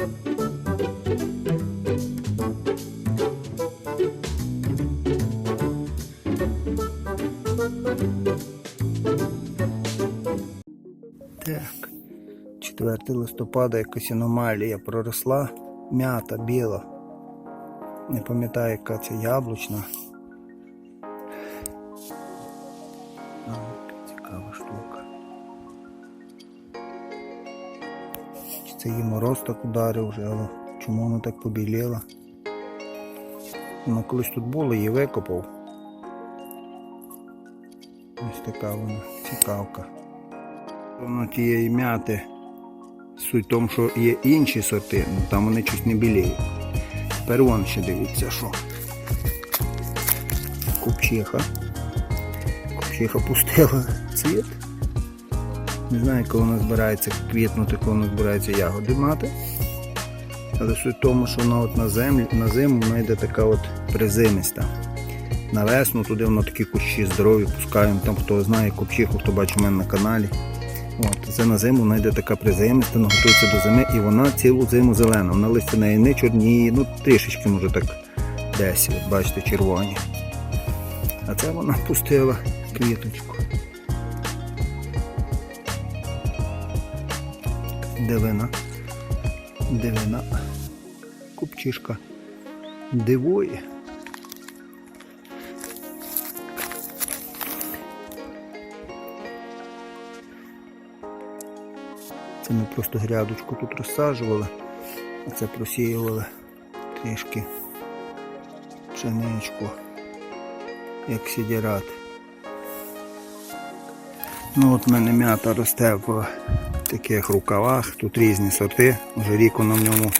Так. 4 листопада якась аномалія проросла. М'ята біла. Не пам'ятаю, яка це яблучна. Це її мороз так ударив вже, але чому вона так побіліла? Вона колись тут було, її викопав. Ось така вона цікавка. Воно тієї м'яти. Суть в тому, що є інші сорти, ну там вони щось не біліють. Тепер вон ще дивіться, що. Купчиха. Купчиха пустила цвіт. Не знаю, коли вона збирається квітнути, коли вона збирається ягоди мати. Але суть в тому, що вона от на, землі, на зиму вона йде така от призимиста. На весну туди воно такі кущі здорові пускаємо. Там хто знає купчиху, хто бачить у мене на каналі. От, це на зиму вона йде така приземиста, вона готується до зими і вона цілу зиму зелена. Вона листя неї не чорніє, ну трішечки може так десь, бачите, червоні. А це вона пустила квіточку. Дивина. Дивина. Купчишка дивує. Це ми просто грядочку тут розсаджували, а це просіювали трішки пшеничку, як сідірат. Ну от в мене м'ята росте в таких рукавах, тут різні сорти, вже рік на ньому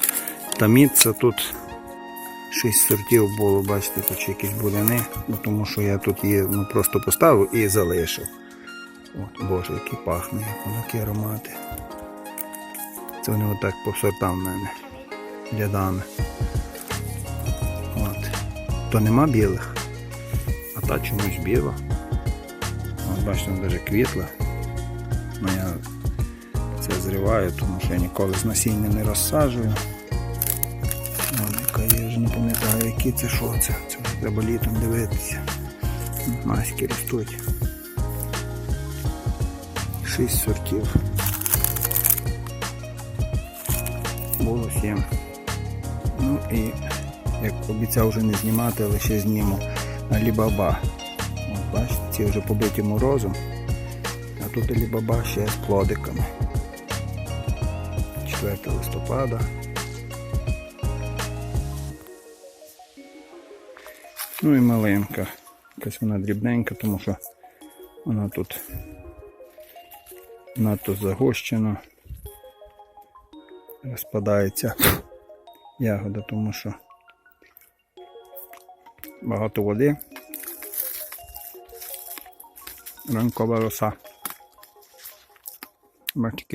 таміться, тут шість сортів було, бачите, тут ще якісь буряни, ну, тому що я тут її ну, просто поставив і залишив. От, Боже, який пахне, як воно, які аромати. Це вони отак по сортам в мене рядами. От. То нема білих, а та чомусь біла. От бачите, вона навіть квітла. Ну я це зриваю, тому що я ніколи з насіння не розсаджую. Я вже не пам'ятаю, які це що це. Це вже треба літом дивитися. Маськи ростуть. Шість сортів. було 7. Ну і як обіцяв вже не знімати, але ще зніму Алібаба. Бачите, ці вже побиті морозом, а тут Алібаба ще з плодиками. 4 листопада. Ну і маленька. Якась вона дрібненька, тому що вона тут надто загощена розпадається ягода, тому що багато води, ранкова роса.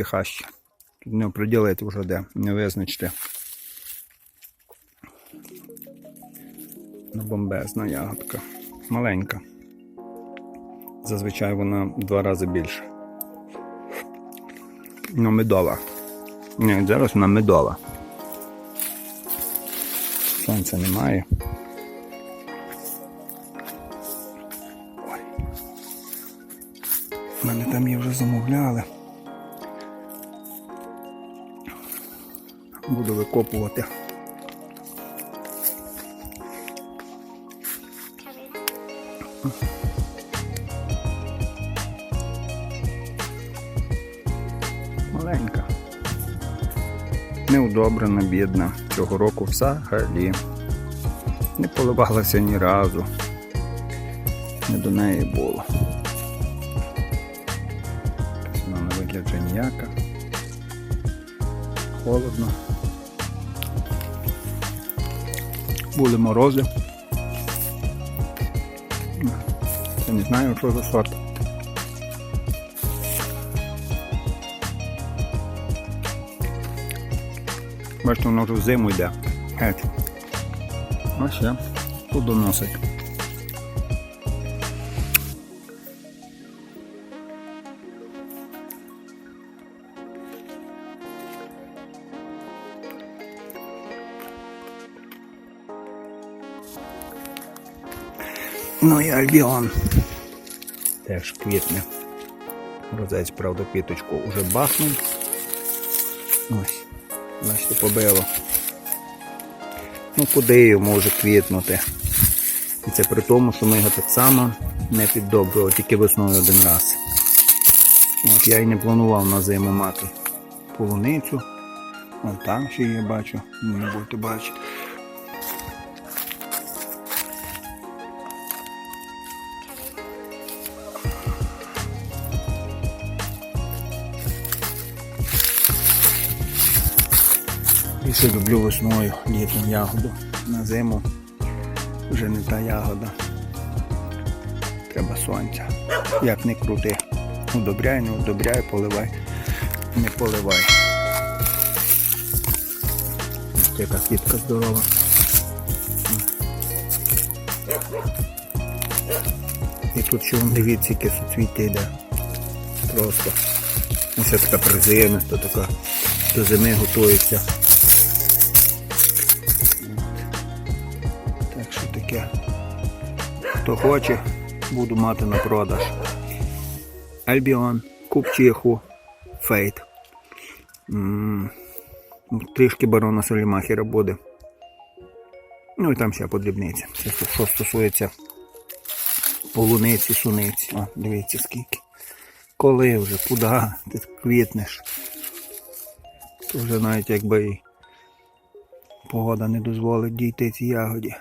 Хащі. Тут не оприділити вже де, не визначити. Ну, Бомбезна ягодка. Маленька. Зазвичай вона два рази більша. Ну, медова. Ні, зараз вона медова. Сонця немає. Ой. У мене там її вже замовляли. Буду викопувати. Маленька. Неудобрена, бідна. Цього року взагалі. Не поливалася ні разу. Не до неї було. Вона на вигляд вже ніяка. Холодно. Були морози. Я не знаю, що за сорт. Бачите, воно вже в зиму йде. Геть. А ще плодоносить. Ну і альбіон. Теж квітне. Розець, правда, квіточку уже бахнув. Ось. Бачите, побило. Ну куди йому може квітнути? І це при тому, що ми його так само не піддобрювали, тільки весною один раз. От я і не планував на зиму мати полуницю. Вон там ще є, бачу, не будете бачити. Більше люблю весною літом ягоду. На зиму вже не та ягода. Треба сонця. Як не крути. Удобряй, не удобряй, поливай, не поливай. Ось Яка квітка здорова. І тут ще вон дивіться, яке суцвіття йде. Просто. Ось така приземиста, така до зими готується. Хто хоче, буду мати на продаж. Альбіон, Купчиху, Фейт. Трішки барона Солімахера буде. Ну і там ще подрібниця. Що- що стосується полуниці, суниці. О, дивіться скільки. Коли вже, куди ти квітнеш. То вже навіть якби і погода не дозволить дійти цій ягоді.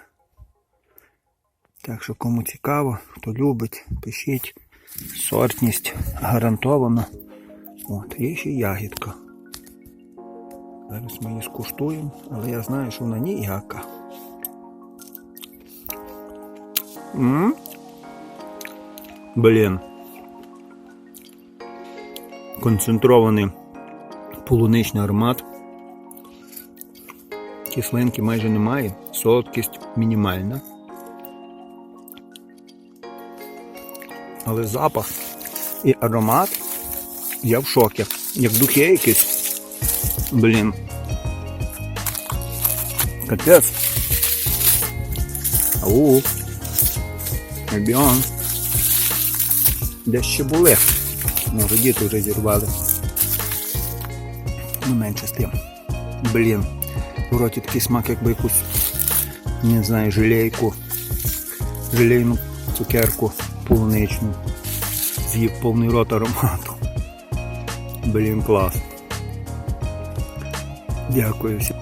Так що кому цікаво, хто любить, пишіть. Сортність гарантована. От, є ще ягідка. Зараз ми її скуштуємо, але я знаю, що вона ніяка. М? Блін. Концентрований полуничний аромат. Кислинки майже немає, солодкість мінімальна. Але запах і аромат я в шокі. Як духи якісь. Блін. Капець. Ау. Де ще були? Може діти вже зірвали. Ну менше з тим. Блін. В роті такий смак, якби якусь, не знаю, желейку. Желейну цукерку полуничну. З'їв повний рот аромату. Блін, клас. Дякую всім.